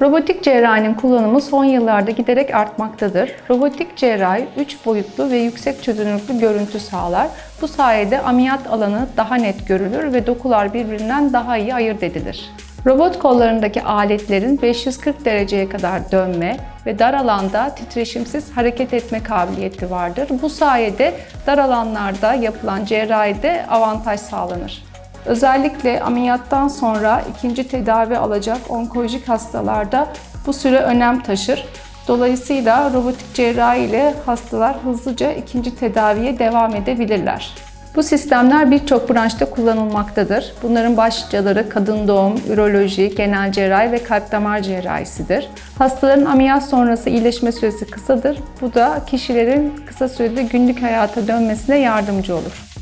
Robotik cerrahinin kullanımı son yıllarda giderek artmaktadır. Robotik cerrahi 3 boyutlu ve yüksek çözünürlüklü görüntü sağlar. Bu sayede ameliyat alanı daha net görülür ve dokular birbirinden daha iyi ayırt edilir. Robot kollarındaki aletlerin 540 dereceye kadar dönme ve dar alanda titreşimsiz hareket etme kabiliyeti vardır. Bu sayede dar alanlarda yapılan cerrahide avantaj sağlanır. Özellikle ameliyattan sonra ikinci tedavi alacak onkolojik hastalarda bu süre önem taşır. Dolayısıyla robotik cerrahi ile hastalar hızlıca ikinci tedaviye devam edebilirler. Bu sistemler birçok branşta kullanılmaktadır. Bunların başlıcaları kadın doğum, üroloji, genel cerrahi ve kalp damar cerrahisidir. Hastaların ameliyat sonrası iyileşme süresi kısadır. Bu da kişilerin kısa sürede günlük hayata dönmesine yardımcı olur.